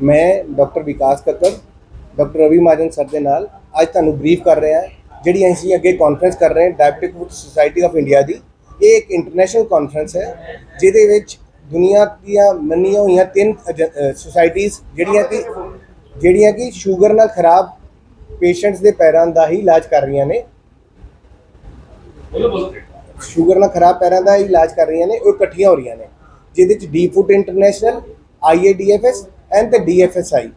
ਮੈਂ doctor Vikas Kakkar doctor Ravi Mahajan sir ਦੇ ਨਾਲ ਅੱਜ ਤੁਹਾਨੂੰ ਬਰੀਫ ਕਰ ਰਿਹਾ ਹਾਂ ਜਿਹੜੀ ਅਸੀਂ ਅੱਗੇ ਕਾਨਫਰੰਸ ਕਰ ਰਹੇ ਹਾਂ diabetic foot society of India ਦੀ। ਇਹ ਇੱਕ ਇੰਟਰਨੈਸ਼ਨਲ ਕਾਨਫਰੰਸ ਹੈ ਜਿਹਦੇ ਵਿੱਚ ਦੁਨੀਆ ਦੀਆਂ ਮੰਨੀਆਂ ਹੋਈਆਂ ਤਿੰਨ ਸੁਸਾਇਟੀਆਂ ਜਿਹੜੀਆਂ ਕਿ ਜਿਹੜੀਆਂ ਕਿ ਸ਼ੂਗਰ ਨਾਲ ਖਰਾਬ ਪੇਸ਼ੈਂਟਸ ਦੇ ਪੈਰਾਂ ਦਾ ਹੀ ਇਲਾਜ ਕਰ ਰਹੀਆਂ ਨੇ। ਸ਼ੂਗਰ ਨਾਲ ਖਰਾਬ ਪੈਰਾਂ ਦਾ ਇਲਾਜ ਕਰ ਰਹੀਆਂ ਨੇ ਉਹ ਇਕੱਠੀਆਂ ਹੋ ਰਹੀਆਂ ਨੇ। ਜਿਹਦੇ ਚ D foot international IADFS and ਤੇ ਡੀਐਫਐਸਆਈ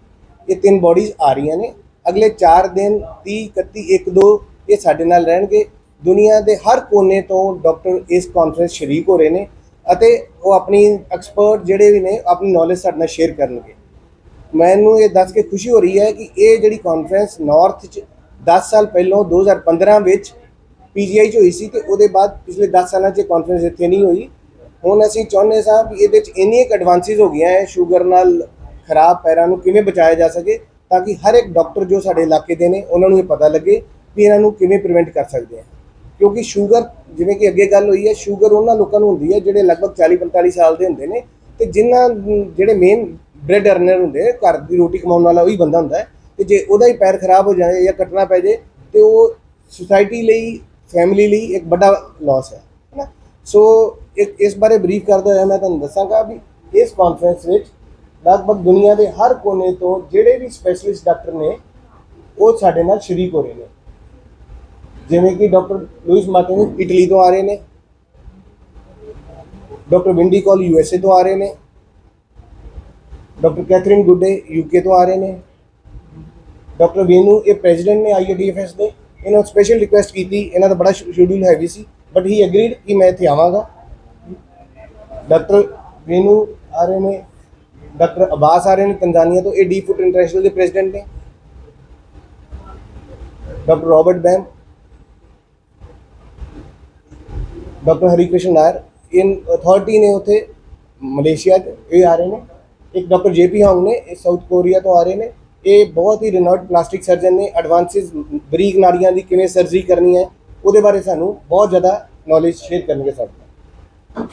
ਇਹ ਤਿੰਨ ਬਾਡੀਜ਼ ਆ ਰਹੀਆਂ ਨੇ। ਅਗਲੇ 4 ਦਿਨ 30 31 1 2 ਇਹ ਸਾਡੇ ਨਾਲ ਰਹਿਣਗੇ। ਦੁਨੀਆ ਦੇ ਹਰ ਕੋਨੇ ਤੋਂ ਡਾਕਟਰ ਇਸ ਕਾਨਫਰੰਸ ਸ਼ਰੀਕ ਹੋ ਰਹੇ ਨੇ ਅਤੇ ਉਹ ਆਪਣੀ ਐਕਸਪਰਟ ਜਿਹੜੇ ਵੀ ਨੇ, ਆਪਣੀ ਨੌਲੇਜ ਸਾਡੇ ਨਾਲ ਸ਼ੇਅਰ ਕਰਨਗੇ। ਮੈਨੂੰ ਇਹ ਦੱਸ ਕੇ ਖੁਸ਼ੀ ਹੋ ਰਹੀ ਹੈ ਕਿ ਇਹ ਜਿਹੜੀ ਕਾਨਫਰੰਸ ਨਾਰਥ ਚ 10 ਸਾਲ ਪਹਿਲਾਂ 2015 ਵਿੱਚ ਪੀਜੀਆਈ ਚ ਹੋਈ ਸੀ ਤੇ ਉਹਦੇ ਬਾਅਦ ਪਿਛਲੇ 10 ਸਾਲਾਂ ਚ ਕਾਨਫਰੰਸ ਇੱਥੇ ਨਹੀਂ ਹੋਈ। ਹੁਣ ਅਸੀਂ ਚਾਹੁੰਦੇ ਸਾਂ ਵੀ ਇਹਦੇ ਚ ਇੰਨੀਆਂ ਐਡਵਾਂਸਿਸ ਹੋ ਗਈਆਂ ਹੈ ਸ਼ੂਗਰ ਨਾਲ ਖਰਾਬ ਪੈਰਾਂ ਨੂੰ ਕਿਵੇਂ ਬਚਾਇਆ ਜਾ ਸਕੇ ਤਾਂ ਕਿ ਹਰ ਇੱਕ ਡਾਕਟਰ ਜੋ ਸਾਡੇ ਇਲਾਕੇ ਦੇ ਨੇ, ਉਹਨਾਂ ਨੂੰ ਇਹ ਪਤਾ ਲੱਗੇ ਵੀ ਇਹਨਾਂ ਨੂੰ ਕਿਵੇਂ ਪ੍ਰੀਵੈਂਟ ਕਰ ਸਕਦੇ ਆ। ਕਿਉਂਕਿ ਸ਼ੂਗਰ ਜਿਵੇਂ ਕਿ ਅੱਗੇ ਗੱਲ ਹੋਈ ਹੈ ਸ਼ੂਗਰ ਉਹਨਾਂ ਲੋਕਾਂ ਨੂੰ ਹੁੰਦੀ ਹੈ ਜਿਹੜੇ ਲਗਭਗ 40 45 ਸਾਲ ਦੇ ਹੁੰਦੇ ਨੇ ਤੇ ਜਿਨ੍ਹਾਂ ਜਿਹੜੇ ਮੇਨ ਬ੍ਰੈਡ ਅਰਨਰ ਹੁੰਦੇ ਘਰ ਦੀ ਰੋਟੀ ਕਮਾਉਣ ਵਾਲਾ ਉਹੀ ਬੰਦਾ ਹੁੰਦਾ ਹੈ। ਤੇ ਜੇ ਉਹਦਾ ਹੀ ਪੈਰ ਖਰਾਬ ਹੋ ਜਾਏ ਜਾਂ ਕੱਟਣਾ ਪੈ ਜੇ ਤੇ ਉਹ ਸੁਸਾਇਟੀ ਲਈ ਫੈਮਿਲੀ ਲਈ ਇੱਕ ਵੱਡਾ ਲਾਸ ਹੈ ਹੈਨਾ ਸੋ ਇਸ ਬਾਰੇ ਬਰੀਫ ਕਰਦਾ ਹੋਇਆ ਮੈਂ ਤੁਹਾਨੂੰ ਦੱਸਾਂਗਾ ਵੀ ਇਸ ਕਾਨਫਰੰਸ ਵਿੱਚ ਲਗਭਗ ਦੁਨੀਆ ਦੇ ਹਰ ਕੋਨੇ ਤੋਂ ਜਿਹੜੇ ਵੀ ਸਪੈਸ਼ਲਿਸਟ ਡਾਕਟਰ ਨੇ, ਉਹ ਸਾਡੇ ਨਾਲ ਸ਼ਰੀਕ ਹੋ ਰਹੇ ਨੇ। ਜਿਵੇਂ ਕਿ ਡਾਕਟਰ ਲੂਇਸ ਮਾਰਟਿਨ ਇਟਲੀ ਤੋਂ ਆ ਰਹੇ ਨੇ। ਡਾਕਟਰ ਵਿੰਡੀ ਕੌਲ ਯੂਐਸਏ ਤੋਂ ਆ ਰਹੇ ਨੇ। ਡਾਕਟਰ ਕੈਥਰੀਨ ਗੁੱਡੇ ਯੂਕੇ ਤੋਂ ਆ ਰਹੇ ਨੇ। ਡਾਕਟਰ ਵੇਨੂ, ਇਹ ਪ੍ਰੈਜ਼ੀਡੈਂਟ ਨੇ ਆਈਡੀਐਫਐਸ ਦੇ। ਇਹਨਾਂ ਨੂੰ ਸਪੈਸ਼ਲ ਰਿਕੁਐਸਟ ਕੀਤੀ। ਇਹਨਾਂ ਦਾ ਬੜਾ ਸ਼ਡਿਊਲ ਹੈਵੀ ਸੀ। ਬਟ ਹੀ ਐਗਰੀਡ ਕਿ ਮੈਂ ਇੱਥੇ ਆਵਾਂਗਾ। ਡਾਕਟਰ ਵੇਨੂ ਆ ਰਹੇ ਨੇ। ਡਾਕਟਰ ਅਬਾਸ ਆ ਰਹੇ ਨੇ ਤੰਜ਼ਾਨੀਆ ਤੋਂ ਇਹ ਡੀ ਫੁੱਟ ਇੰਟਰਨੈਸ਼ਨਲ ਦੇ ਪ੍ਰੈਜ਼ੀਡੈਂਟ ਨੇ। Doctor Robert ਬੈਮ। Doctor Hari Krishna Nair. In authority ਨੇ ਉਥੇ ਮਲੇਸ਼ੀਆ 'ਚ, ਇਹ ਆ ਰਹੇ ਨੇ। ਇੱਕ ਡਾਕਟਰ ਜੇਪੀ ਹਾਂਗ ਨੇ, ਇਹ ਸਾਊਥ ਕੋਰੀਆ ਤੋਂ ਆ ਰਹੇ ਨੇ। ਇਹ ਬਹੁਤ ਹੀ ਰਿਨਾਊਡ ਪਲਾਸਟਿਕ ਸਰਜਨ ਨੇ। ਐਡਵਾਂਸਿਸ ਬਰੀਕ ਨਾੜੀਆਂ ਦੀ ਕਿਵੇਂ ਸਰਜਰੀ ਕਰਨੀ ਹੈ, ਉਹਦੇ ਬਾਰੇ ਸਾਨੂੰ ਬਹੁਤ ਜ਼ਿਆਦਾ ਨੌਲੇਜ ਸ਼ੇਅਰ ਕਰਨਗੇ ਸਾਡੇ ਨਾਲ।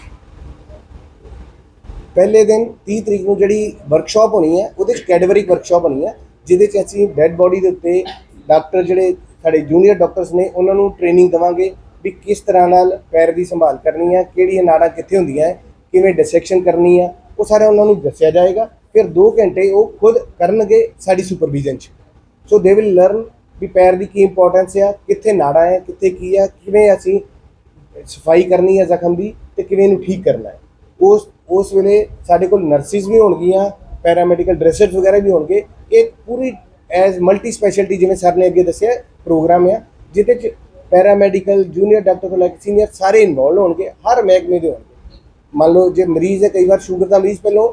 ਪਹਿਲੇ ਦਿਨ 30 ਤਰੀਕ ਨੂੰ ਜਿਹੜੀ ਵਰਕਸ਼ਾਪ ਹੋਣੀ ਹੈ, ਉਹਦੇ ਚ ਕੈਡਵਰਿਕ ਵਰਕਸ਼ਾਪ ਹੋਣੀ ਹੈ, ਜਿਹਦੇ ਚ ਅਸੀਂ ਡੈੱਡ ਬੋਡੀ ਦੇ ਉੱਤੇ ਡਾਕਟਰ ਜਿਹੜੇ ਸਾਡੇ ਜੂਨੀਅਰ ਡਾਕਟਰਸ ਨੇ, ਉਹਨਾਂ ਨੂੰ ਟ੍ਰੇਨਿੰਗ ਦਵਾਂਗੇ ਵੀ ਕਿਸ ਤਰ੍ਹਾਂ ਨਾਲ ਪੈਰ ਦੀ ਸੰਭਾਲ ਕਰਨੀ ਹੈ, ਕਿਹੜੀਆਂ ਨਾੜਾਂ ਕਿੱਥੇ ਹੁੰਦੀਆਂ ਹੈ, ਕਿਵੇਂ ਡਿਸੈਕਸ਼ਨ ਕਰਨੀ ਹੈ, ਉਹ ਸਾਰਾ ਉਹਨਾਂ ਨੂੰ ਦੱਸਿਆ ਜਾਏਗਾ। ਫਿਰ 2 ਘੰਟੇ ਉਹ ਖੁਦ ਕਰਨਗੇ ਸਾਡੀ ਸੁਪਰਵਿਜ਼ਨ 'ਚ। ਸੋ ਦੇ ਵਿਲ ਲਰਨ ਵੀ ਪੈਰ ਦੀ ਕੀ ਇੰਪੋਰਟੈਂਸ ਆ, ਕਿੱਥੇ ਨਾੜਾਂ ਹੈ, ਕਿੱਥੇ ਕੀ ਆ, ਕਿਵੇਂ ਅਸੀਂ ਸਫ਼ਾਈ ਕਰਨੀ ਹੈ ਜ਼ਖਮ ਦੀ ਤੇ ਕਿਵੇਂ ਇਹਨੂੰ ਠੀਕ ਕਰਨਾ ਹੈ। ਉਸ ਉਸ ਵੇਲੇ ਸਾਡੇ ਕੋਲ ਨਰਸਿਸ ਵੀ ਹੋਣਗੀਆਂ ਪੈਰਾਮੈਡੀਕਲ ਡਰੈਸਰਸ ਵਗੈਰਾ ਵੀ ਹੋਣਗੇ। ਇਹ ਪੂਰੀ ਐਜ਼ ਮਲਟੀ ਸਪੈਸ਼ਲਟੀ ਜਿਵੇਂ ਸਰ ਨੇ ਅੱਗੇ ਦੱਸਿਆ ਪ੍ਰੋਗਰਾਮ ਹੈ ਜਿਹਦੇ ਚ ਪੈਰਾਮੈਡੀਕਲ ਜੂਨੀਅਰ ਡਾਕਟਰ ਤੋਂ ਲੈ ਕੇ ਸੀਨੀਅਰ ਸਾਰੇ ਇਨਵੋਲਵ ਹੋਣਗੇ, ਹਰ ਮਹਿਕਮੇ ਦੇ ਹੋਣਗੇ। ਮੰਨ ਲਓ ਜੇ ਮਰੀਜ਼ ਹੈ, ਕਈ ਵਾਰ ਸ਼ੂਗਰ ਦਾ ਮਰੀਜ਼ ਪਹਿਲਾਂ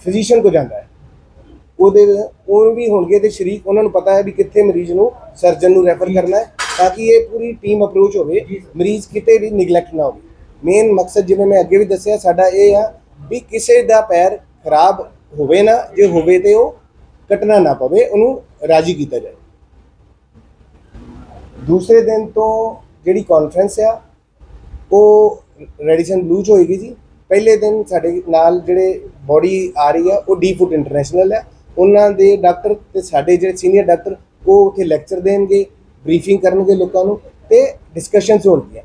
ਫਿਜ਼ੀਸ਼ੀਅਨ ਕੋ ਜਾਂਦਾ ਹੈ। ਉਹਦੇ, ਉਹ ਵੀ ਹੋਣਗੇ ਤੇ ਸ਼ਰੀਕ, ਉਹਨਾਂ ਨੂੰ ਪਤਾ ਹੈ ਵੀ ਕਿੱਥੇ ਮਰੀਜ਼ ਨੂੰ ਸਰਜਨ ਨੂੰ ਰੈਫਰ ਕਰਨਾ ਹੈ, ਤਾਂ ਕਿ ਇਹ ਪੂਰੀ ਟੀਮ ਅਪਰੋਚ ਹੋਵੇ, ਮਰੀਜ਼ ਕਿਤੇ ਵੀ ਨਿਗਲੈਕਟ ਨਾ ਹੋਵੇ। ਮੇਨ ਮਕਸਦ ਜਿਵੇਂ ਮੈਂ ਅੱਗੇ ਵੀ ਦੱਸਿਆ, ਸਾਡਾ ਇਹ ਆ ਵੀ ਕਿਸੇ ਦਾ ਪੈਰ ਖਰਾਬ ਹੋਵੇ ਨਾ, ਜੇ ਹੋਵੇ ਤੇ ਉਹ ਕੱਟਣਾ ਨਾ ਪਵੇ, ਉਹਨੂੰ ਰਾਜੀ ਕੀਤਾ ਜਾਏ। ਦੂਸਰੇ ਦਿਨ ਤੋਂ ਜਿਹੜੀ ਕਾਨਫਰੰਸ ਆ, ਉਹ ਰੈਡੀਸਨ ਬਲੂ ਚ ਹੋਏਗੀ ਜੀ। ਪਹਿਲੇ ਦਿਨ ਸਾਡੇ ਨਾਲ ਜਿਹੜੇ ਬੋਡੀ ਆ ਰਹੀ ਆ, ਉਹ ਡੀ ਫੁੱਟ ਇੰਟਰਨੈਸ਼ਨਲ ਹੈ ਉਹਨਾਂ ਦੇ ਡਾਕਟਰ ਤੇ ਸਾਡੇ ਜਿਹੜੇ ਸੀਨੀਅਰ ਡਾਕਟਰ ਉਹ ਉੱਥੇ ਲੈਕਚਰ ਦੇਣਗੇ ਬਰੀਫਿੰਗ ਕਰਨਗੇ ਲੋਕਾਂ ਨੂੰ ਤੇ ਡਿਸਕਸ਼ਨਸ ਹੋਣਗੀਆਂ।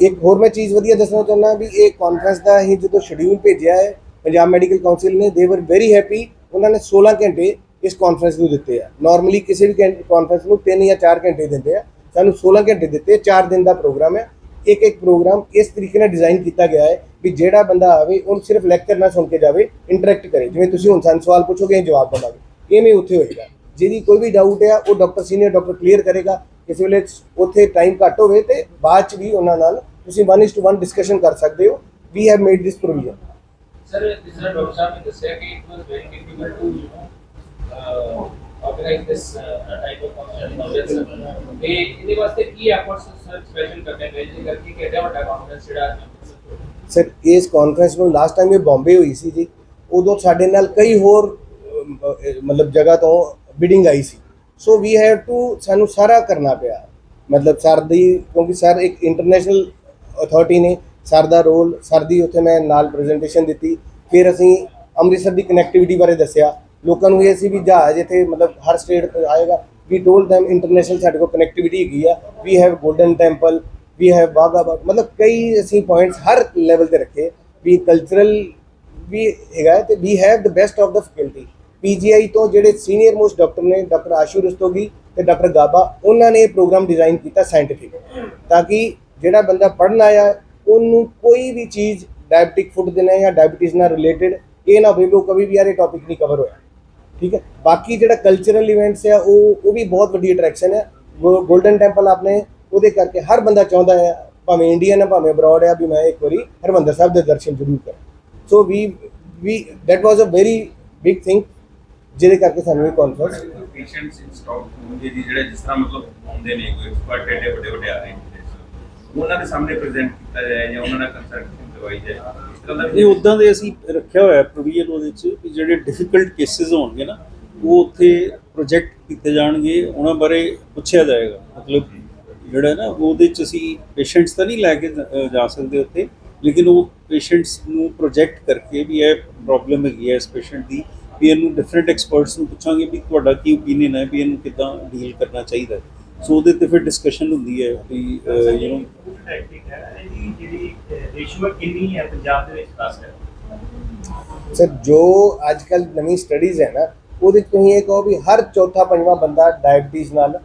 ਇੱਕ ਹੋਰ ਮੈਂ ਚੀਜ਼ ਵਧੀਆ ਦੱਸਣਾ ਚਾਹੁੰਦਾ ਵੀ ਇਹ ਕਾਨਫਰੰਸ ਦਾ ਹੀ ਜਦੋਂ ਸ਼ਡਿਊਲ ਭੇਜਿਆ ਹੈ, ਪੰਜਾਬ ਮੈਡੀਕਲ ਕਾਉਂਸਲ ਨੇ ਦੇ ਵਰ ਵੈਰੀ ਹੈਪੀ ਉਹਨਾਂ ਨੇ 16 ਘੰਟੇ ਇਸ ਕਾਨਫਰੰਸ ਨੂੰ ਦਿੱਤੇ ਆ। ਨਾਰਮਲੀ ਕਿਸੇ ਵੀ ਕਾਨਫਰੰਸ ਨੂੰ 3 ਜਾਂ 4 ਘੰਟੇ ਦਿੰਦੇ ਆ। ਸਾਨੂੰ 16 ਘੰਟੇ ਦਿੱਤੇ 4 ਦਿਨ ਦਾ ਪ੍ਰੋਗਰਾਮ ਹੈ ਇੱਕ ਇੱਕ ਪ੍ਰੋਗਰਾਮ ਇਸ ਤਰੀਕੇ ਨਾਲ ਡਿਜ਼ਾਈਨ ਕੀਤਾ ਗਿਆ ਹੈ ਵੀ ਜਿਹੜਾ ਬੰਦਾ ਆਵੇ, ਉਹਨੂੰ ਸਿਰਫ ਲੈਕਚਰ ਨਾ ਸੁਣ ਕੇ ਜਾਵੇ ਇੰਟਰੈਕਟ ਕਰੇ। ਜਿਵੇਂ ਤੁਸੀਂ ਹੁਣ ਸਾਨੂੰ ਸਵਾਲ ਪੁੱਛੋਗੇ, ਅਸੀਂ ਜਵਾਬ ਦੇਵਾਂਗੇ। ਇਵੇਂ ਉੱਥੇ ਹੋਏਗਾ। ਜਿਹਦੀ ਕੋਈ ਵੀ ਡਾਊਟ ਹੈ ਉਹ ਡਾਕਟਰ ਸੀਨੀਅਰ ਡਾਕਟਰ ਕਲੀਅਰ ਕਰੇਗਾ। ਕਿਸੇ ਵੇਲੇ ਉੱਥੇ ਟਾਈਮ ਘੱਟ ਹੋਵੇ ਤੇ ਬਾਅਦ ਚ ਵੀ ਉਹਨਾਂ ਨਾਲ ਤੁਸੀਂ 1:1 ਡਿਸਕਸ਼ਨ ਕਰ ਸਕਦੇ ਹੋ। We have made this provision sir ਜਿਸ ਤਰ੍ਹਾਂ ਡਾਕਟਰ ਸਾਹਿਬ ਨੇ ਦੱਸਿਆ ਕਿ it was very difficult to you know organise this type of conference ਤੇ ਇਹਦੇ ਵਾਸਤੇ ਕੀ ਐਫਰਟਸ ਸਰ ਸਪੈਸ਼ਲ ਕਰਨੇ ਪਏ ਜੇ ਕਰਕੇ ਕਿ ਐਡਾ ਵੱਡਾ ਕਾਨਫਰੰਸ ਜਿਹੜਾ ਸਰ ਇਸ ਕਾਨਫਰੰਸ ਨੂੰ ਲਾਸਟ ਟਾਈਮ ਇਹ ਬੰਬੇ ਹੋਈ ਸੀ ਜੀ ਉਦੋਂ ਸਾਡੇ ਨਾਲ ਕਈ ਹੋਰ ਮਤਲਬ ਜਗ੍ਹਾ ਤੋਂ ਬਿਡਿੰਗ ਆਈ ਸੀ। ਸੋ ਵੀ ਹੈਵ ਟੂ ਸਾਨੂੰ ਸਾਰਾ ਕਰਨਾ ਪਿਆ। ਮਤਲਬ ਸਰ ਦੀ ਕਿਉਂਕਿ ਸਰ ਇੱਕ ਇੰਟਰਨੈਸ਼ਨਲ ਅਥਾਰਟੀ ਨੇ ਸਰ ਦਾ ਰੋਲ ਸਰ ਦੀ ਉੱਥੇ ਮੈਂ ਨਾਲ ਪ੍ਰੈਜੈਂਟੇਸ਼ਨ ਦਿੱਤੀ। ਫਿਰ ਅਸੀਂ ਅੰਮ੍ਰਿਤਸਰ ਦੀ ਕਨੈਕਟੀਵਿਟੀ ਬਾਰੇ ਦੱਸਿਆ। ਲੋਕਾਂ ਨੂੰ ਇਹ ਸੀ ਵੀ ਜਹਾਜ਼ ਇੱਥੇ ਮਤਲਬ ਹਰ ਸਟੇਟ ਤੋਂ ਆਏਗਾ। ਵੀ ਟੋਲਡ them ਇੰਟਰਨੈਸ਼ਨਲ ਸਾਡੇ ਕੋਲ ਕਨੈਕਟੀਵਿਟੀ ਹੈਗੀ ਆ। We have Golden Temple we have Wagah border ਮਤਲਬ ਕਈ ਅਸੀਂ ਪੁਆਇੰਟਸ ਹਰ ਲੈਵਲ ਤੇ ਰੱਖੇ। ਵੀ ਕਲਚਰਲ ਵੀ ਹੈਗਾ ਹੈ ਤੇ we have the best of the faculty PGI ਤੋਂ ਜਿਹੜੇ ਸੀਨੀਅਰ ਮੋਸਟ ਡਾਕਟਰ ਨੇ ਡਾਕਟਰ ਆਸ਼ੂ ਰਸਤੋਗੀ ਤੇ ਡਾਕਟਰ ਗਾਬਾ ਉਹਨਾਂ ਨੇ ਇਹ ਪ੍ਰੋਗਰਾਮ ਡਿਜ਼ਾਈਨ ਕੀਤਾ ਸਾਇੰਟਿਫਿਕ ਤਾਂ ਕਿ ਜਿਹੜਾ ਬੰਦਾ ਪੜ੍ਹਨ ਆਇਆ, ਉਹਨੂੰ ਕੋਈ ਵੀ ਚੀਜ਼ ਡਾਇਬਟਿਕ ਫੂਡ ਦੇ ਨਾਲ ਜਾਂ ਡਾਇਬਟੀਜ਼ ਨਾਲ ਰਿਲੇਟਡ ਇਹ ਨਾ ਹੋਵੇ ਉਹ ਕभी ਵੀ ਯਾਰ ਇਹ ਟੌਪਿਕ ਨਹੀਂ ਕਵਰ ਹੋਇਆ। ਠੀਕ ਹੈ? ਬਾਕੀ ਜਿਹੜਾ ਕਲਚਰਲ ਇਵੈਂਟਸ ਆ, ਉਹ ਉਹ ਵੀ ਬਹੁਤ ਵੱਡੀ ਅਟਰੈਕਸ਼ਨ ਹੈ ਗੋਲਡਨ ਟੈਂਪਲ ਆਪਣੇ, ਉਹਦੇ ਕਰਕੇ ਹਰ ਬੰਦਾ ਚਾਹੁੰਦਾ ਹੈ ਭਾਵੇਂ ਇੰਡੀਅਨ ਹੈ ਭਾਵੇਂ ਅਬਰੋਡ ਹੈ ਵੀ ਮੈਂ ਇੱਕ ਵਾਰੀ ਹਰਮੰਦਰ ਸਾਹਿਬ ਦੇ ਦਰਸ਼ਨ ਜ਼ਰੂਰ ਕਰਾਂ। So we we that was a very big thing ਜਿਹਦੇ ਕਰਕੇ ਸਾਨੂੰ ਇਹ ਕਾਨਫਰੰਸ ਪੇਸ਼ੈਂਟਸ ਇਨ ਸਟਾਕ ਹੋਣਗੇ ਜਿਹੜੇ ਜਿਸ ਤਰ੍ਹਾਂ ਮਤਲਬ ਆਉਂਦੇ ਨੇ, ਕੋਈ ਐਕਸਪਰਟ ਐਡੇ ਵੱਡੇ ਵੱਡੇ ਆ ਰਹੇ ਨੇ। ਉਹਨਾਂ ਦੇ ਸਾਹਮਣੇ ਪ੍ਰੈਜ਼ੈਂਟ ਕੀਤਾ ਜਾਏ ਜਾਂ ਉਹਨਾਂ ਨਾਲ ਕੰਸਲਟੇਸ਼ਨ ਕਰਵਾਈ ਜਾਏ। ਇਸ ਤਰ੍ਹਾਂ ਦਾ ਇਹ ਉਦਾਂ ਦੇ ਅਸੀਂ ਰੱਖਿਆ ਹੋਇਆ ਪ੍ਰੋਵੀਜ਼ਨ ਉਹਦੇ ਚ ਕਿ ਜਿਹੜੇ ਡਿਫਿਕਲਟ ਕੇਸਿਸ ਹੋਣਗੇ ਨਾ, ਉਹ ਉੱਥੇ ਪ੍ਰੋਜੈਕਟ ਕੀਤੇ ਜਾਣਗੇ, ਉਹਨਾਂ ਬਾਰੇ ਪੁੱਛਿਆ ਜਾਏਗਾ। ਮਤਲਬ ਜਿਹੜਾ ਨਾ, ਉਹਦੇ ਚ ਅਸੀਂ ਪੇਸ਼ੈਂਟਸ ਤਾਂ ਨਹੀਂ ਲੈ ਕੇ ਜਾ ਸਕਦੇ ਉੱਥੇ, ਲੇਕਿਨ ਉਹ ਪੇਸ਼ੈਂਟਸ ਨੂੰ ਪ੍ਰੋਜੈਕਟ ਕਰਕੇ ਵੀ ਇਹ ਪ੍ਰੋਬਲਮ ਹੈਗੀ ਹੈ ਇਸ ਪੇਸ਼ੈਂਟ ਦੀ, ਵੀ ਇਹਨੂੰ ਡਿਫਰੈਂਟ ਐਕਸਪਰਟਸ ਨੂੰ ਪੁੱਛਾਂਗੇ ਵੀ ਤੁਹਾਡਾ ਕੀ ਓਪੀਨੀਅਨ ਹੈ, ਵੀ ਇਹਨੂੰ ਕਿੱਦਾਂ ਡੀਲ ਕਰਨਾ ਚਾਹੀਦਾ ਹੈ। ਸੋ ਉਹਦੇ ਤੇ ਫਿਰ ਡਿਸਕਸ਼ਨ ਹੁੰਦੀ ਹੈ ਵੀ ਯੂ نو ਟੈਕਟਿਕ ਹੈ ਇਹਦੀ ਜਿਹੜੀ ਰਿਸ਼ਵਤ ਕਿੰਨੀ ਹੈ ਪੰਜਾਬ ਦੇ ਵਿੱਚ ਦੱਸ ਰਿਹਾ ਸਰ ਜੋ ਅੱਜ ਕੱਲ ਨਵੀਂ ਸਟੱਡੀਜ਼ ਹੈ ਨਾ ਉਹਦੇ 'ਚ ਤੁਸੀਂ ਇਹ ਕਹੋ ਵੀ ਹਰ ਚੌਥਾ ਪੰਜਵਾਂ ਬੰਦਾ ਡਾਇਬੀਟੀਜ਼ ਨਾਲ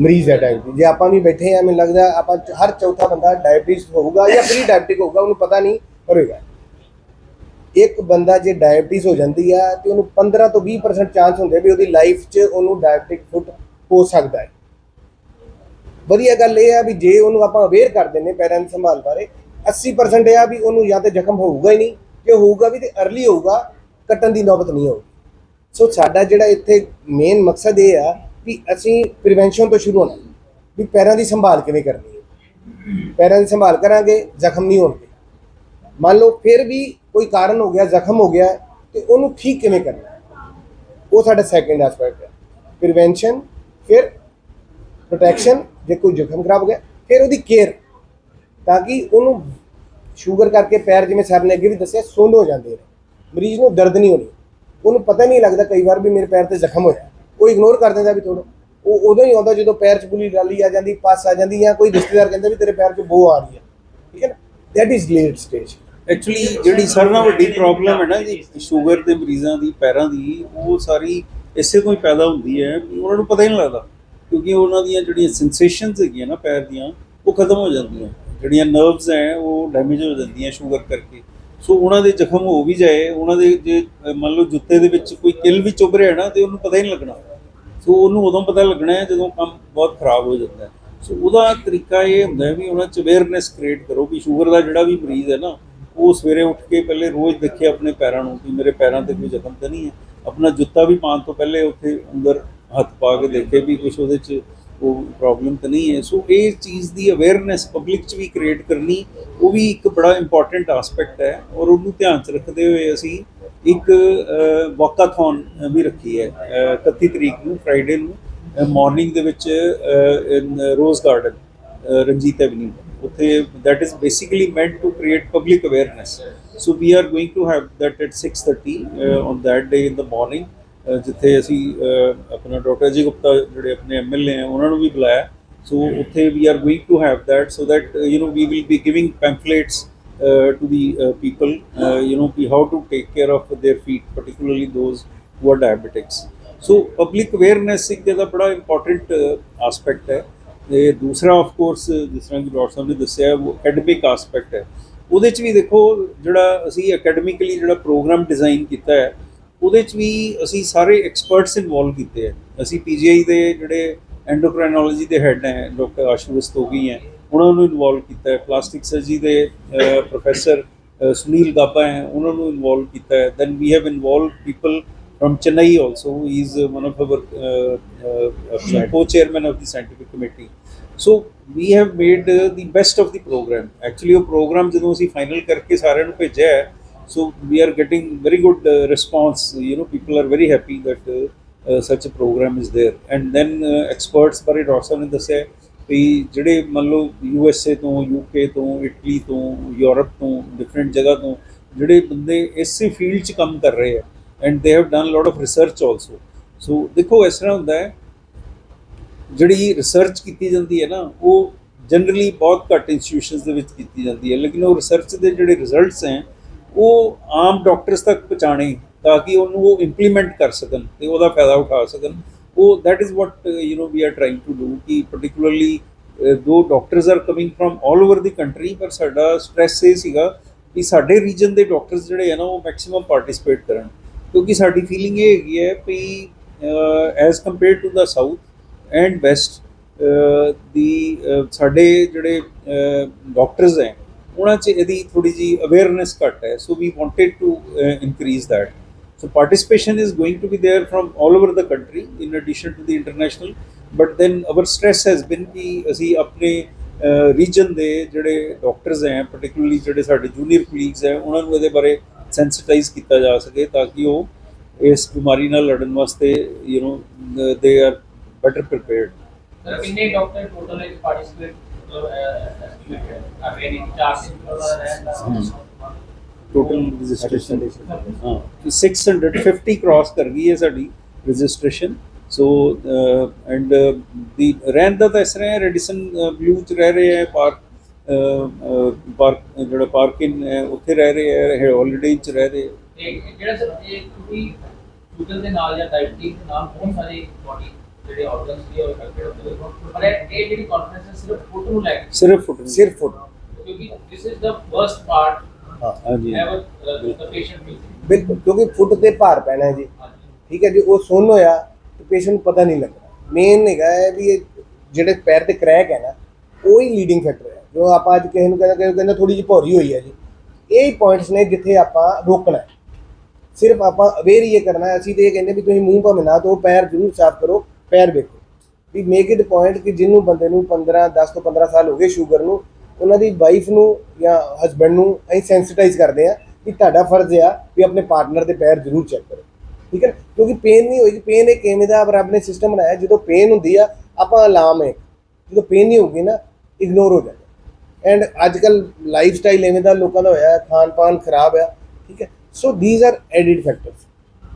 ਮਰੀਜ਼ ਹੈ ਡਾਇਬੀਟੀਜ਼ ਜੇ ਆਪਾਂ ਵੀ ਬੈਠੇ ਆ ਮੈਨੂੰ ਲੱਗਦਾ ਆਪਾਂ ਹਰ ਚੌਥਾ ਬੰਦਾ ਡਾਇਬੀਟੀਜ਼ ਹੋਊਗਾ ਜਾਂ ਪ੍ਰੀ ਡਾਇਬੀਟਿਕ ਹੋਊਗਾ ਉਹਨੂੰ ਪਤਾ ਨਹੀਂ ਹੋਏਗਾ। ਇੱਕ ਬੰਦਾ ਜੇ ਡਾਇਬੀਟੀਜ਼ ਹੋ ਜਾਂਦੀ ਆ ਤੇ ਉਹਨੂੰ 15 ਤੋਂ 20% ਚਾਂਸ ਹੁੰਦੇ ਵੀ ਉਹਦੀ ਲਾਈਫ 'ਚ ਉਹਨੂੰ ਡਾਇਬੀਟਿਕ ਫੁੱਟ ਹੋ ਸਕਦਾ ਹੈ। ਵਧੀਆ ਗੱਲ ਇਹ ਆ ਵੀ ਜੇ ਉਹਨੂੰ ਆਪਾਂ ਅਵੇਅਰ ਕਰ ਦਿੰਨੇ ਪੈਰਾਂ ਦੀ ਸੰਭਾਲ ਬਾਰੇ 80% ਇਹ ਆ ਵੀ ਉਹਨੂੰ ਜਾਂ ਤੇ ਜ਼ਖਮ ਹੋਊਗਾ ਹੀ ਨਹੀਂ, ਜੇ ਹੋਊਗਾ ਵੀ ਤੇ ਅਰਲੀ ਹੋਊਗਾ, ਕੱਟਣ ਦੀ ਨੌਬਤ ਨਹੀਂ ਹੋਊਗੀ ਸੋ ਸਾਡਾ ਜਿਹੜਾ ਇੱਥੇ ਮੇਨ ਮਕਸਦ ਇਹ ਆ ਵੀ ਅਸੀਂ ਪ੍ਰੀਵੈਂਸ਼ਨ ਤੋਂ ਸ਼ੁਰੂ ਹੋਣਾ, ਵੀ ਪੈਰਾਂ ਦੀ ਸੰਭਾਲ ਕਿਵੇਂ ਕਰਨੀ ਹੈ। ਪੈਰਾਂ ਦੀ ਸੰਭਾਲ ਕਰਾਂਗੇ, ਜ਼ਖਮ ਨਹੀਂ ਹੋਣਗੇ। ਮੰਨ ਲਓ ਫਿਰ ਵੀ ਕੋਈ ਕਾਰਨ ਹੋ ਗਿਆ, ਜ਼ਖਮ ਹੋ ਗਿਆ, ਤੇ ਉਹਨੂੰ ਠੀਕ ਕਿਵੇਂ ਕਰਨਾ ਉਹ ਸਾਡਾ ਸੈਕੰਡ ਐਸਪੈਕਟ ਹੈ। ਪ੍ਰੀਵੈਂਸ਼ਨ ਫਿਰ ਪ੍ਰੋਟੈਕਸ਼ਨ ਜੇ ਕੋਈ ਜ਼ਖਮ ਖਰਾਬ ਹੋ ਗਿਆ, ਫਿਰ ਉਹਦੀ ਕੇਅਰ ਤਾਂ ਕਿ ਉਹਨੂੰ ਸ਼ੂਗਰ ਕਰਕੇ ਪੈਰ ਜਿਵੇਂ ਸਰ ਨੇ ਅੱਗੇ ਵੀ ਦੱਸਿਆ ਸੁੰਨ ਹੋ ਜਾਂਦੇ ਨੇ। ਮਰੀਜ਼ ਨੂੰ ਦਰਦ ਨਹੀਂ ਹੋਣੀ। ਉਹਨੂੰ ਪਤਾ ਨਹੀਂ ਲੱਗਦਾ ਕਈ ਵਾਰ ਵੀ ਮੇਰੇ ਪੈਰ ਤੇ ਜ਼ਖਮ ਹੋਇਆ। ਉਹ ਇਗਨੋਰ ਕਰ ਦਿੰਦਾ ਵੀ ਥੋੜਾ ਉਹ ਉਦੋਂ ਹੀ ਆਉਂਦਾ ਜਦੋਂ ਪੈਰ 'ਚ ਪੁਲੀ ਡਾਲੀ ਆ ਜਾਂਦੀ, ਪਸ ਆ ਜਾਂਦੀ ਜਾਂ ਕੋਈ ਰਿਸ਼ਤੇਦਾਰ ਕਹਿੰਦਾ ਵੀ ਤੇਰੇ ਪੈਰ 'ਚ ਬੋ ਆ ਰਹੀ ਹੈ। ਠੀਕ ਹੈ ਨਾ? That is late stage actually ਜਿਹੜੀ ਸਾਰਿਆਂ ਨਾਲ ਵੱਡੀ ਪ੍ਰੋਬਲਮ ਹੈ ਨਾ ਜੀ ਸ਼ੂਗਰ ਦੇ ਮਰੀਜ਼ਾਂ ਦੀ, ਪੈਰਾਂ ਦੀ, ਉਹ ਸਾਰੀ ਇਸੇ ਤੋਂ ਹੀ ਪੈਦਾ ਹੁੰਦੀ ਹੈ ਵੀ ਉਹਨਾਂ ਨੂੰ ਪਤਾ ਹੀ ਨਹੀਂ ਲੱਗਦਾ, ਕਿਉਂਕਿ ਉਹਨਾਂ ਦੀਆਂ ਜਿਹੜੀਆਂ ਸੈਂਸੇਸ਼ਨਸ ਹੈਗੀਆਂ ਨਾ ਪੈਰ ਦੀਆਂ, ਉਹ ਖਤਮ ਹੋ ਜਾਂਦੀਆਂ। ਜਿਹੜੀਆਂ ਨਰਵਸ ਹੈ, ਉਹ ਡੈਮੇਜ ਹੋ ਜਾਂਦੀਆਂ ਸ਼ੂਗਰ ਕਰਕੇ। ਸੋ ਉਹਨਾਂ ਦੇ ਜ਼ਖਮ ਹੋ ਵੀ ਜਾਏ, ਉਹਨਾਂ ਦੇ ਜੇ ਮੰਨ ਲਓ ਜੁੱਤੇ ਦੇ ਵਿੱਚ ਕੋਈ ਕਿਲ ਵੀ ਚੁੱਭ ਰਿਹਾ ਨਾ, ਤੇ ਉਹਨੂੰ ਪਤਾ ਹੀ ਨਹੀਂ ਲੱਗਣਾ। ਸੋ ਉਹਨੂੰ ਉਦੋਂ ਪਤਾ ਲੱਗਣਾ ਹੈ ਜਦੋਂ ਕੰਮ ਬਹੁਤ ਖਰਾਬ ਹੋ ਜਾਂਦਾ ਸੋ ਉਹਦਾ ਤਰੀਕਾ ਇਹ ਹੁੰਦਾ ਵੀ ਉਹਨਾਂ 'ਚ ਅਵੇਅਰਨੈਸ ਕ੍ਰੀਏਟ ਕਰੋ ਵੀ ਸ਼ੂਗਰ ਦਾ ਜਿਹੜਾ ਵੀ ਮਰੀਜ਼ ਹੈ ਨਾ ਉਹ ਸਵੇਰੇ ਉੱਠ ਕੇ ਪਹਿਲੇ ਰੋਜ਼ ਦੇਖੇ ਆਪਣੇ ਪੈਰਾਂ ਨੂੰ ਕਿ ਮੇਰੇ ਪੈਰਾਂ ਤੇ ਕੋਈ ਜ਼ਖਮ ਤਾਂ ਨਹੀਂ ਹੈ। ਆਪਣਾ ਜੁੱਤਾ ਵੀ ਪਾਉਣ ਤੋਂ ਪਹਿਲੇ ਉੱਥੇ ਅੰਦਰ ਹੱਥ ਪਾ ਕੇ ਦੇਖੇ ਵੀ ਕੁਝ ਉਹਦੇ 'ਚ ਉਹ ਪ੍ਰੋਬਲਮ ਤਾਂ ਨਹੀਂ ਹੈ। ਸੋ ਇਹ ਚੀਜ਼ ਦੀ ਅਵੇਅਰਨੈਸ ਪਬਲਿਕ 'ਚ ਵੀ ਕ੍ਰੀਏਟ ਕਰਨੀ ਉਹ ਵੀ ਇੱਕ ਬੜਾ ਇੰਪੋਰਟੈਂਟ ਐਸਪੈਕਟ ਹੈ ਔਰ ਉਹਨੂੰ ਧਿਆਨ 'ਚ ਰੱਖਦੇ ਹੋਏ ਅਸੀਂ ਇੱਕ ਵਾਕਾਥੌਨ ਵੀ ਰੱਖੀ ਹੈ ਅ, 31 ਤਰੀਕ ਨੂੰ ਫਰਾਈਡੇ ਨੂੰ ਮਾਰਨਿੰਗ ਦੇ ਵਿੱਚ Rose Garden Ranjit Avenue ਉੱਥੇ that is basically meant to create public awareness so we are going to have that at 6:30 uh, on that day in the morning uh, ਜਿੱਥੇ ਅਸੀਂ uh, ਆਪਣਾ doctor ਜੀ ਗੁਪਤਾ ਜਿਹੜੇ ਆਪਣੇ MLA ਆ ਉਹਨਾਂ ਨੂੰ ਵੀ ਬੁਲਾਇਆ ਸੋ ਉੱਥੇ we are going to have that so that uh, you know we will be giving pamphlets uh, to the uh, people uh, you know we how to take care of their feet particularly those who are diabetics so public awareness ਇੱਕ ਇਹਦਾ ਬੜਾ important aspect ਹੈ ਤੇ ਦੂਸਰਾ of course ਜਿਸ ਤਰ੍ਹਾਂ ਕਿ doctor ਸਾਹਿਬ ਨੇ ਦੱਸਿਆ, ਉਹ ਅਕੈਡਮਿਕ ਐਸਪੈਕਟ ਹੈ। ਉਹਦੇ ਚ ਵੀ ਦੇਖੋ, ਜਿਹੜਾ ਅਸੀਂ ਅਕੈਡਮਿਕਲੀ ਜਿਹੜਾ ਪ੍ਰੋਗਰਾਮ ਡਿਜ਼ਾਈਨ ਕੀਤਾ ਹੈ, ਉਹਦੇ ਚ ਵੀ ਅਸੀਂ ਸਾਰੇ ਐਕਸਪਰਟਸ ਇਨਵੋਲਵ ਕੀਤੇ ਹੈ। ਅਸੀਂ ਪੀਜੀਆਈ ਦੇ ਜਿਹੜੇ ਐਂਡੋਕ੍ਰਾਈਨੋਲੋਜੀ ਦੇ ਹੈੱਡ ਹੈ, ਡਾਕਟਰ ਆਸ਼ੂ ਰਸਤੋਗੀ ਹੈ, ਉਹਨਾਂ ਨੂੰ ਇਨਵੋਲਵ ਕੀਤਾ ਹੈ। ਪਲਾਸਟਿਕ ਸਰਜਰੀ ਦੇ ਪ੍ਰੋਫੈਸਰ ਸੁਨੀਲ ਗਾਬਾ ਹੈ, ਉਹਨਾਂ ਨੂੰ ਇਨਵੋਲਵ ਕੀਤਾ ਹੈ। Then we have involve people from Chennai also. He is uh, one of our uh, uh, co-chairman of the scientific committee. So we have made uh, the best of the program. Actually, ਉਹ program ਜਦੋਂ ਅਸੀਂ final ਕਰਕੇ ਸਾਰਿਆਂ ਨੂੰ ਭੇਜਿਆ ਹੈ, so we are getting very good uh, response. You know, people are very happy that uh, uh, such a program is there. And then uh, experts ਬਾਰੇ doctor ਸਾਹਿਬ ਨੇ ਦੱਸਿਆ ਵੀ ਜਿਹੜੇ ਮੰਨ ਲਓ ਯੂ ਐਸ ਏ ਤੋਂ ਯੂਕੇ ਤੋਂ Italy ਤੋਂ Europe ਤੋਂ ਡਿਫਰੈਂਟ ਜਗ੍ਹਾ ਤੋਂ ਜਿਹੜੇ ਬੰਦੇ ਇਸੇ ਫੀਲਡ 'ਚ ਕੰਮ ਕਰ ਰਹੇ ਆ and they have done lot of research also so ਦੇਖੋ ਇਸ ਤਰ੍ਹਾਂ ਹੁੰਦਾ ਹੈ ਜਿਹੜੀ ਰਿਸਰਚ ਕੀਤੀ ਜਾਂਦੀ ਹੈ ਨਾ ਉਹ ਜਨਰਲੀ ਬਹੁਤ ਘੱਟ ਇੰਸਟੀਟਿਊਸ਼ਨਸ ਦੇ ਵਿੱਚ ਕੀਤੀ ਜਾਂਦੀ ਹੈ ਲੇਕਿਨ ਉਹ ਰਿਸਰਚ ਦੇ ਜਿਹੜੇ ਰਿਜ਼ਲਟਸ ਹੈ ਉਹ ਆਮ ਡਾਕਟਰਸ ਤੱਕ ਪਹੁੰਚਾਣੇ ਤਾਂ ਕਿ ਉਹਨੂੰ ਉਹ ਇੰਪਲੀਮੈਂਟ ਕਰ ਸਕਣ ਤੇ ਉਹਦਾ ਫਾਇਦਾ ਉਠਾ ਸਕਣ ਉਹ that is what you you we are are to do ਕਿ particularly though though are coming coming from over the country ਪਰ ਸਾਡਾ ਸਟ੍ਰੈਸ ਇਹ ਸੀਗਾ ਕਿ ਸਾਡੇ ਰੀਜਨ ਦੇ ਡਾਕਟਰਸ ਜਿਹੜੇ ਆ ਨਾ ਉਹ ਮੈਕਸਿਮਮ ਪਾਰਟਿਸਿਪੇਟ ਕਰਨ ਕਿਉਂਕਿ ਸਾਡੀ ਫੀਲਿੰਗ ਇਹ ਹੈਗੀ ਹੈ ਵੀ as compare to the south and west ਦੀ ਸਾਡੇ ਜਿਹੜੇ ਡਾਕਟਰਸ ਹੈ, ਉਹਨਾਂ 'ਚ ਇਹਦੀ ਥੋੜੀ ਜੀ ਅਵੇਅਰਨੈਸ ਘੱਟ ਹੈ so we wanted to increase that So participation is going to be there from all over the country in addition to the international. But then our stress has been ਕਿ ਅਸੀਂ ਆਪਣੇ ਰੀਜਨ ਦੇ ਜਿਹੜੇ doctors ਹੈ particularly ਜਿਹੜੇ ਸਾਡੇ junior colleagues ਹੈ, ਉਹਨਾਂ ਨੂੰ ਇਹਦੇ ਬਾਰੇ ਸੈਂਸਿਟਾਈਜ਼ ਕੀਤਾ ਜਾ ਸਕੇ ਤਾਂ ਕਿ ਉਹ ਇਸ ਬਿਮਾਰੀ ਨਾਲ ਲੜਨ ਵਾਸਤੇ you know they are better prepared sir ਕਿੰਨੇ ਡਾਕਟਰ ਟੋਟਲ ਵਿੱਚ ਪਾਰਟਿਸਿਪੇਟ ਐਸਟੀਮੇਟਡ ਕਰ ਰਹੇ ਨੇ ਚਾਰ ਸਿੰਪਲ ਦਾ ਰਹਿੰਦਾ ਟੋਟਲ ਰਜਿਸਟ੍ਰੇਸ਼ਨ ਹਾਂ 650 ਕ੍ਰਾਸ ਕਰ ਗਈ ਹੈ ਸਾਡੀ ਰਜਿਸਟ੍ਰੇਸ਼ਨ ਸੋ ਐਂਡ ਦੀ ਰਹਿਣ ਦਾ ਤਾਂ ਇਸ ਤਰ੍ਹਾਂ ਹੈ ਰੈਡੀਸਨ ਬਲੂ ਚ ਰਹਿ ਰਹੇ ਹੈ ਪਾਰਕ ਪਾਰਕ ਜਿਹੜਾ ਪਾਰਕਿੰਗ ਹੈ ਉੱਥੇ ਰਹਿ ਰਹੇ ਹੈ ਹੌਲੀਡੇ ਚ ਰਹਿ ਰਹੇ ਜਿਹੜਾ ਸਰ ਇਹ ਕਿਉਂਕਿ ਸ਼ੂਗਰ ਦੇ ਨਾਲ ਜਾਂ ਡਾਇਬਟੀਜ਼ ਦੇ ਨਾਲ ਬਹੁਤ ਸਾਰੇ ਬੋਡੀ ਜਿਹੜੇ ਆਰਗਨਸ ਦੀ ਉਹ ਇਫੈਕਟਡ ਹੁੰਦੇ ਨੇ। ਪਰ ਇਹ ਜਿਹੜੀ ਕਾਨਫਰੰਸ ਹੈ ਸਿਰਫ ਫੁੱਟ ਨੂੰ ਲੈ ਕੇ? ਸਿਰਫ ਫੁੱਟ ਸਿਰਫ ਫੁੱਟ ਕਿਉਂਕਿ this is the first part ਹਾਂ ਹਾਂਜੀ। ਐਵਰ ਦ ਪੇਸ਼ੈਂਟ ਵਿਲ ਬਿਲਕੁਲ ਕਿਉਂਕਿ ਫੁੱਟ ਤੇ ਭਾਰ ਪੈਣਾ ਹੈ ਜੀ ਠੀਕ ਹੈ ਜੀ ਉਹ ਸੁੰਨ ਹੋਇਆ ਤੇ ਪੇਸ਼ੈਂਟ ਨੂੰ ਪਤਾ ਨਹੀਂ ਲੱਗਣਾ ਮੇਨ ਹੈਗਾ ਹੈ ਵੀ ਇਹ ਜਿਹੜੇ ਪੈਰ ਤੇ ਕ੍ਰੈਕ ਹੈ ਨਾ ਉਹ ਹੀ ਲੀਡਿੰਗ ਫੈਕਟਰ ਹੈ। ਜੋ ਆਪਾਂ ਅੱਜ ਕਿਸੇ ਨੂੰ ਕਹਿੰਦਾ ਕਿਸੇ ਨੂੰ ਕਹਿੰਦਾ ਥੋੜੀ ਜਿਹੀ ਭੌਰੀ ਹੋਈ ਹੈ ਜੀ। ਇਹ ਪੁਆਇੰਟਸ ਨੇ ਜਿੱਥੇ ਆਪਾਂ ਰੋਕਣਾ ਹੈ। ਸਿਰਫ ਆਪਾਂ ਅਵੇਅਰ ਹੀ ਇਹ ਕਰਨਾ ਹੈ। ਅਸੀਂ ਤੇ ਇਹ ਕਹਿੰਦੇ ਵੀ ਤੁਸੀਂ ਮੂੰਹ ਭਾਵੇਂ ਨਾ ਧੋ, ਪੈਰ ਜ਼ਰੂਰ ਸਾਫ਼ ਕਰੋ, ਪੈਰ ਵੇਖੋ। ਵੀ ਮੇਕ ਇਟ ਪੁਆਇੰਟ ਕਿ ਜਿਹਨੂੰ ਬੰਦੇ ਨੂੰ 15 10 ਤੋਂ 15 ਸਾਲ ਹੋ ਗਏ ਸ਼ੂਗਰ ਨੂੰ, ਉਹਨਾਂ ਦੀ ਵਾਈਫ ਨੂੰ ਜਾਂ ਹਸਬੰਡ ਨੂੰ ਅਸੀਂ ਸੈਂਸਿਟਾਈਜ਼ ਕਰਦੇ ਆ ਕਿ ਤੁਹਾਡਾ ਫਰਜ਼ ਆ ਵੀ ਆਪਣੇ ਪਾਰਟਨਰ ਦੇ ਪੈਰ ਜ਼ਰੂਰ ਚੈੱਕ ਕਰੋ। ਠੀਕ ਹੈ ਨਾ? ਕਿਉਂਕਿ ਪੇਨ ਨਹੀਂ ਹੋਏਗੀ ਪੇਨ ਇੱਕ ਐਵੇਂ ਦਾ ਰੱਬ ਨੇ ਸਿਸਟਮ ਬਣਾਇਆ। ਜਦੋਂ ਪੇਨ ਹੁੰਦੀ ਆ, ਆਪਾਂ ਅਲਾਮ ਹੈ। ਜਦੋਂ ਪੇਨ ਨਹੀਂ ਹੋਊਗੀ ਨਾ ਇਗਨੋਰ ਹੋ ਜਾਂਦਾ ਐਂਡ ਅੱਜ ਕੱਲ ਲਾਈਫ ਸਟਾਈਲ ਐਵੇਂ ਦਾ ਲੋਕਾਂ ਦਾ ਹੋਇਆ ਖਾਣ ਪਾਣ ਖਰਾਬ ਆ, ਠੀਕ ਹੈ? So these are added factors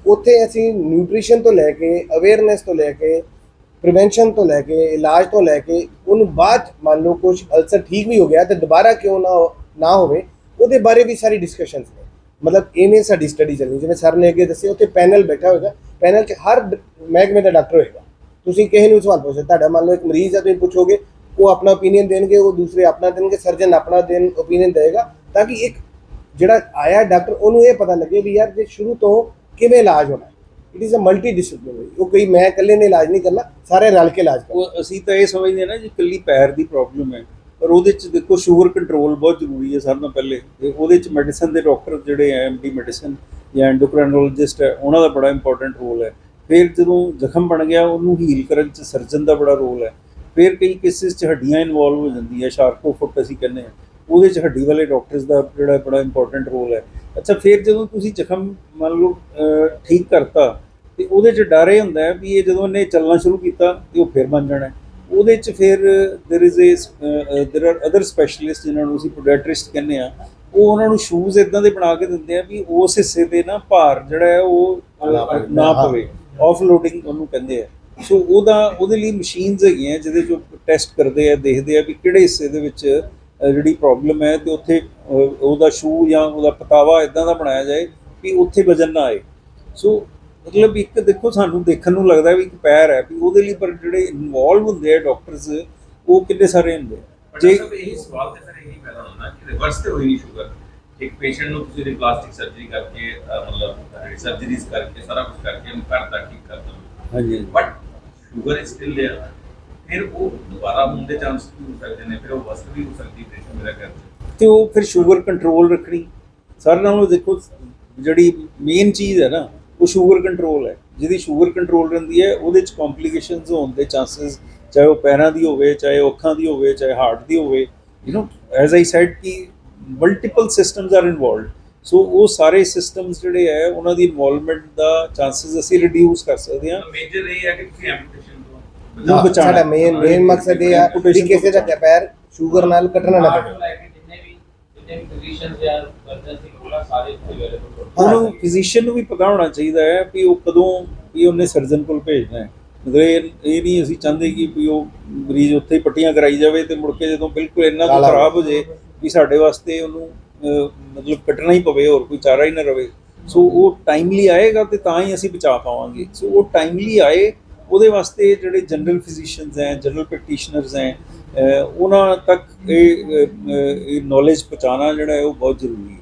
ਉੱਥੇ ਅਸੀਂ ਨਿਊਟ੍ਰੀਸ਼ਨ ਤੋਂ ਲੈ ਕੇ ਅਵੇਅਰਨੈਸ ਤੋਂ ਲੈ ਕੇ ਪ੍ਰੀਵੈਂਸ਼ਨ ਤੋਂ ਲੈ ਕੇ, ਇਲਾਜ ਤੋਂ ਲੈ ਕੇ, ਉਹਨੂੰ ਬਾਅਦ 'ਚ ਮੰਨ ਲਓ ਕੁਝ ਅਲਸਰ ਠੀਕ ਵੀ ਹੋ ਗਿਆ ਤੇ ਦੁਬਾਰਾ ਕਿਉਂ ਨਾ ਹੋ- ਨਾ ਹੋਵੇ, ਉਹਦੇ ਬਾਰੇ ਵੀ ਸਾਰੀ ਡਿਸਕਸ਼ਨਸ ਨੇ। ਮਤਲਬ ਇਵੇਂ ਸਾਡੀ ਸਟੱਡੀ ਚੱਲਣੀ, ਜਿਵੇਂ ਸਰ ਨੇ ਅੱਗੇ ਦੱਸਿਆ, ਉੱਥੇ ਪੈਨਲ ਬੈਠਾ ਹੋਏਗਾ ਪੈਨਲ 'ਚ ਹਰ ਡ- ਮਹਿਕਮੇ ਦਾ ਡਾਕਟਰ ਹੋਏਗਾ। ਤੁਸੀਂ ਕਿਸੇ ਨੂੰ ਸਵਾਲ ਪੁੱਛ ਤੁਹਾਡਾ ਮੰਨ ਲਓ ਇੱਕ ਮਰੀਜ਼ ਆ, ਤੁਸੀਂ ਪੁੱਛੋਗੇ ਉਹ ਆਪਣਾ ਓਪੀਨੀਅਨ ਦੇਣਗੇ, ਉਹ ਦੂਸਰੇ ਆਪਣਾ ਦੇਣਗੇ ਸਰਜਨ ਆਪਣਾ ਦੇਣ ਓਪੀਨੀਅਨ ਦੇਗਾ ਤਾਂ ਕਿ ਇੱਕ ਜਿਹੜਾ ਆਇਆ ਡਾਕਟਰ ਉਹਨੂੰ ਇਹ ਪਤਾ ਲੱਗੇ ਵੀ ਯਾਰ ਜੇ ਸ਼ੁਰੂ ਤੋਂ ਕਿਵੇਂ ਇਲਾਜ ਹੋਣਾ it is a multi disciplinary ਉਹ ਕੋਈ ਮੈਂ ਇਕੱਲੇ ਨੇ ਇਲਾਜ ਨਹੀਂ ਕਰਨਾ, ਸਾਰੇ ਰਲ ਕੇ ਇਲਾਜ ਕਰਨਾ। ਅਸੀਂ ਤਾਂ ਇਹ ਸਮਝਦੇ ਹਾਂ ਨਾ, ਜੀ ਇਕੱਲੀ ਪੈਰ ਦੀ ਪ੍ਰੋਬਲਮ ਹੈ, ਪਰ ਉਹਦੇ ਚ ਦੇਖੋ ਸ਼ੂਗਰ ਕੰਟਰੋਲ ਬਹੁਤ ਜ਼ਰੂਰੀ ਹੈ ਸਾਰਿਆਂ ਤੋਂ ਪਹਿਲੇ। ਤੇ ਉਹਦੇ ਚ ਮੈਡੀਸਨ ਦੇ ਡਾਕਟਰ ਜਿਹੜੇ ਐ ਐਮਡੀ ਮੈਡੀਸਨ ਜਾਂ ਐਂਡੋਕ੍ਰਾਈਨੋਲੋਜਿਸਟ ਹੈ, ਉਹਨਾਂ ਦਾ ਬੜਾ ਇੰਪੋਰਟੈਂਟ ਰੋਲ ਹੈ। ਫਿਰ ਜਦੋਂ ਜ਼ਖਮ ਬਣ ਗਿਆ, ਉਹਨੂੰ ਹੀਲ ਕਰਨ ਚ ਸਰਜਨ ਦਾ ਬੜਾ ਰੋਲ ਹੈ। ਫਿਰ ਕਈ ਕੇਸਿਸ ਚ ਹੱਡੀਆਂ ਇਨਵੋਲਵ ਹੋ ਜਾਂਦੀ ਹੈ ਸ਼ਾਰਕੋ ਫੁੱਟ ਅਸੀਂ ਕਹਿੰਦੇ ਹਾਂ ਉਹਦੇ ਚ ਹੱਡੀ ਵਾਲੇ ਡਾਕਟਰਸ ਦਾ ਜਿਹੜਾ ਬੜਾ ਇੰਪੋਰਟੈਂਟ ਰੋਲ ਹੈ ਅੱਛਾ ਫਿਰ ਜਦੋਂ ਤੁਸੀਂ ਜ਼ਖਮ ਮੰਨ ਲਓ ਅਹ, ਠੀਕ ਕਰਤਾ ਤੇ ਉਹਦੇ ਚ ਡਰ ਇਹ ਹੁੰਦਾ ਹੈ ਵੀ ਇਹ ਜਦੋਂ ਇਹਨੇ ਚੱਲਣਾ ਸ਼ੁਰੂ ਕੀਤਾ ਤੇ ਉਹ ਫਿਰ ਬਣ ਜਾਣਾ ਹੈ। ਉਹਦੇ ਚ ਫਿਰ there is a there are other specialist ਜਿਨ੍ਹਾਂ ਨੂੰ ਅਸੀਂ ਪੋਡੀਆਟ੍ਰਿਸਟ ਕਹਿੰਦੇ ਆ ਉਹ ਉਹਨਾਂ ਨੂੰ ਸ਼ੂਜ਼ ਇਦਾਂ ਦੇ ਬਣਾ ਕੇ ਦਿੰਦੇ ਆ ਵੀ ਉਸ ਹਿੱਸੇ ਤੇ ਨਾ ਭਾਰ ਜਿਹੜਾ ਹੈ ਉਹ ਅਹ, ਨਾ ਪਵੇ। ਨਾ ਹਾਂ। ਪਵੇ ਆਫ ਲੋਡਿੰਗ ਉਹਨੂੰ ਕਹਿੰਦੇ ਆ ਸੋ ਉਹਦਾ ਉਹਦੇ ਲਈ ਮਸ਼ੀਨਸ ਹੈਗੀਆਂ ਜਿਹਦੇ ਜੋ ਟੈਸਟ ਕਰਦੇ ਆ ਦੇਖਦੇ ਆ ਵੀ ਕਿਹੜੇ ਹਿੱਸੇ ਦੇ ਵਿੱਚ ਜਿਹੜੀ ਪ੍ਰੋਬਲਮ ਹੈ ਤੇ ਉੱਥੇ ਉਹਦਾ ਸ਼ੂ ਜਾਂ ਉਹਦਾ ਪਤਾਵਾ ਇਦਾਂ ਦਾ ਬਣਾਇਆ ਜਾਏ ਵੀ ਉੱਥੇ ਵਜਨ ਨਾ ਆਏ। ਸੋ ਮਤਲਬ ਇੱਕ ਦੇਖੋ ਸਾਨੂੰ ਦੇਖਣ ਨੂੰ ਲੱਗਦਾ ਵੀ ਇੱਕ ਪੈਰ ਹੈ ਵੀ ਉਹਦੇ ਲਈ ਪਰ ਜਿਹੜੇ ਇਨਵੋਲਵ ਹੁੰਦੇ ਆ ਡਾਕਟਰਸ ਉਹ ਕਿੰਨੇ ਸਾਰੇ ਹੁੰਦੇ ਜੇ ਇਹੀ ਸਵਾਲ ਤੇ ਫਿਰ ਇਹੀ ਪੈਦਾ ਹੁੰਦਾ ਕਿ ਰਿਵਰਸ ਤੇ ਹੋਈ ਨਹੀਂ ਸ਼ੂਗਰ ਇੱਕ ਪੇਸ਼ੈਂਟ ਨੂੰ ਤੁਸੀਂ ਪਲਾਸਟਿਕ ਸਰਜਰੀ ਕਰਕੇ ਮਤਲਬ ਸਰਜਰੀਜ਼ ਕਰਕੇ ਸਾਰਾ ਕੁਝ ਕਰਕੇ ਉਹਨੂੰ ਕਰਤਾ ਠੀਕ ਕਰਤਾ ਹਾਂਜੀ but sugar is still there ਫਿਰ ਉਹ ਦੁਬਾਰਾ ਹੋਣ ਦੇ ਚਾਂਸ ਵੀ ਹੋ ਸਕਦੇ ਨੇ, ਫਿਰ ਉਹ ਵਸਤ ਵੀ ਹੋ ਸਕਦੀ ਪ੍ਰੈਸ਼ਰ ਮੇਰਾ ਕਰਦੇ ਤੇ ਉਹ ਫਿਰ ਸ਼ੂਗਰ ਕੰਟਰੋਲ ਰੱਖਣੀ। ਸਾਰਿਆਂ ਨਾਲੋਂ ਦੇਖੋ, ਜਿਹੜੀ ਮੇਨ ਚੀਜ਼ ਹੈ ਨਾ, ਉਹ ਸ਼ੂਗਰ ਕੰਟਰੋਲ ਹੈ। ਜਿਹਦੀ ਸ਼ੂਗਰ ਕੰਟਰੋਲ ਰਹਿੰਦੀ ਹੈ, ਉਹਦੇ ਚ ਕੰਪਲਿਕੇਸ਼ਨਸ ਹੋਣ ਦੇ ਚਾਂਸਸ ਚਾਹੇ ਉਹ ਪੈਰਾਂ ਦੀ ਹੋਵੇ, ਚਾਹੇ ਅੱਖਾਂ ਦੀ ਹੋਵੇ, ਚਾਹੇ ਹਾਰਟ ਦੀ ਹੋਵੇ। You know as I said ਕਿ multiple systems are involved so ਉਹ ਸਾਰੇ ਸਿਸਟਮਸ ਜਿਹੜੇ ਹੈ ਉਹਨਾਂ ਦੀ ਇਨਵੋਲਵਮੈਂਟ ਦਾ ਚਾਂਸਸ ਅਸੀਂ ਰਿਡਿਊਸ ਕਰ ਸਕਦੇ ਹਾਂ। ਮੇਜਰ ਇਹ ਹੈ ਕਿ ਤੁਸੀਂ ਤੋਂ ਨੂੰ। ਸਾਡਾ ਮੇਨ ਮੇਨ ਮਕਸਦ ਇਹ ਆ ਕਿ ਕਿਸੇ ਦਾ ਪੈਰ ਸ਼ੂਗਰ ਨਾਲ ਕੱਟਣਾ ਨਾ ਪਵੇ। ਕੇ। ਉਹਨੂੰ ਫਿਜ਼ੀਸ਼ੀਅਨ ਨੂੰ ਵੀ ਪਤਾ ਹੋਣਾ ਚਾਹੀਦਾ ਹੈ ਵੀ ਉਹ ਕਦੋਂ ਵੀ ਉਹਨੇ ਸਰਜਨ ਕੋਲ ਭੇਜਣਾ ਹੈ। ਮਤਲਬ ਇਹ ਨਹੀਂ ਅਸੀਂ ਚਾਹੁੰਦੇ ਕਿ ਵੀ ਉਹ ਮਰੀਜ਼ ਉੱਥੇ ਹੀ ਪੱਟੀਆਂ ਕਰਾਈ ਜਾਵੇ ਤੇ ਮੁੜ ਕੇ ਜਦੋਂ ਬਿਲਕੁਲ ਇੰਨਾ ਕੁ ਖਰਾਬ ਹੋ ਜੇ ਵੀ ਸਾਡੇ ਵਾਸਤੇ ਉਹਨੂੰ ਮਤਲਬ ਕੱਟਣਾ ਹੀ ਪਵੇ ਹੋਰ ਕੋਈ ਚਾਰਾ ਹੀ ਨਾ ਰਵੇ। ਸੋ ਉਹ ਟਾਈਮਲੀ ਆਏਗਾ ਤੇ ਤਾਂ ਹੀ ਅਸੀਂ ਬਚਾ ਪਾਵਾਂਗੇ। ਸੋ ਉਹ ਟਾਈਮਲੀ ਆਏ, ਉਹਦੇ ਵਾਸਤੇ ਜਿਹੜੇ ਜਨਰਲ ਫਿਜ਼ੀਸ਼ੀਅਨਸ ਹੈ ਜਨਰਲ ਪ੍ਰੈਕਟੀਸ਼ਨਰਸ ਹੈ ਉਹਨਾਂ ਤੱਕ ਇਹ ਨੌਲੇਜ ਪਹੁੰਚਾਉਣਾ ਜਿਹੜਾ ਹੈ ਉਹ ਬਹੁਤ ਜ਼ਰੂਰੀ ਹੈ।